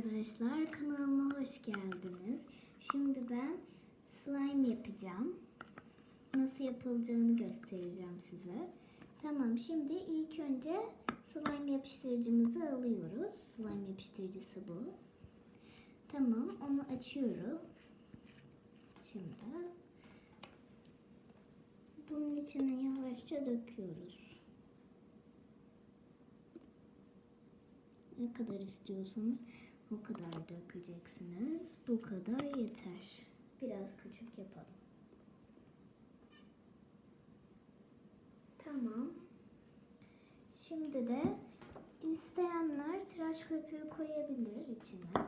arkadaşlar kanalıma hoş geldiniz. Şimdi ben slime yapacağım. Nasıl yapılacağını göstereceğim size. Tamam şimdi ilk önce slime yapıştırıcımızı alıyoruz. Slime yapıştırıcısı bu. Tamam onu açıyorum. Şimdi bunun içine yavaşça döküyoruz. Ne kadar istiyorsanız o kadar dökeceksiniz. Bu kadar yeter. Biraz küçük yapalım. Tamam. Şimdi de isteyenler tıraş köpüğü koyabilir içine.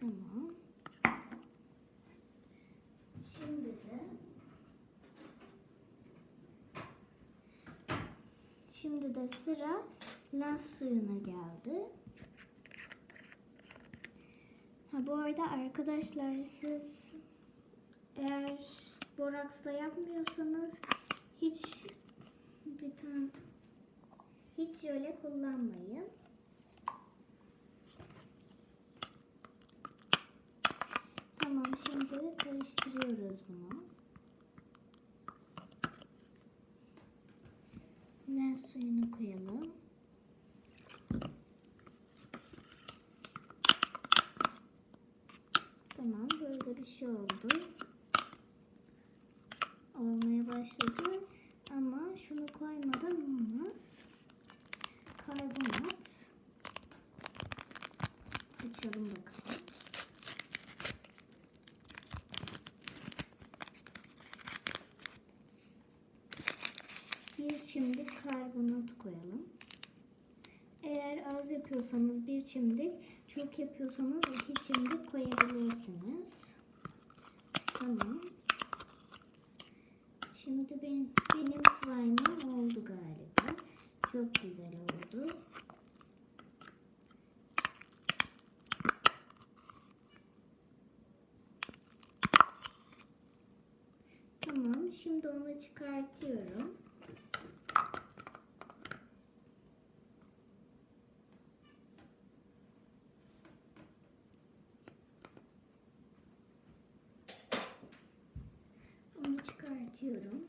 Tamam. Şimdi de sıra lens suyuna geldi. Ha bu arada arkadaşlar siz eğer boraksla yapmıyorsanız hiç bir tane hiç jöle kullanmayın. Tamam şimdi karıştırıyoruz bunu. Lens suyunu koyalım. Tamam böyle bir şey oldu. Olmaya başladı çimdik karbonat koyalım. Eğer az yapıyorsanız bir çimdik, çok yapıyorsanız iki çimdik koyabilirsiniz. Tamam. Şimdi benim, benim slime'ım oldu galiba. Çok güzel oldu. Tamam, şimdi onu çıkartıyorum. Onu çıkartıyorum.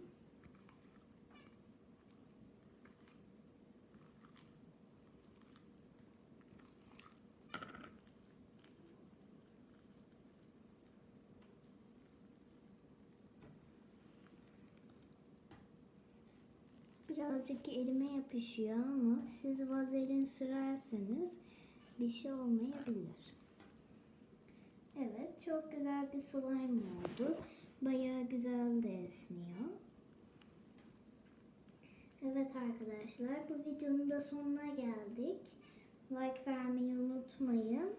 Birazcık elime yapışıyor ama siz vazelin sürerseniz bir şey olmayabilir. Evet, çok güzel bir slime oldu. Bayağı güzel de esniyor. Evet arkadaşlar, bu videonun da sonuna geldik. Like vermeyi unutmayın.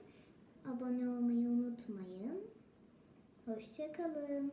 Abone olmayı unutmayın. Hoşçakalın.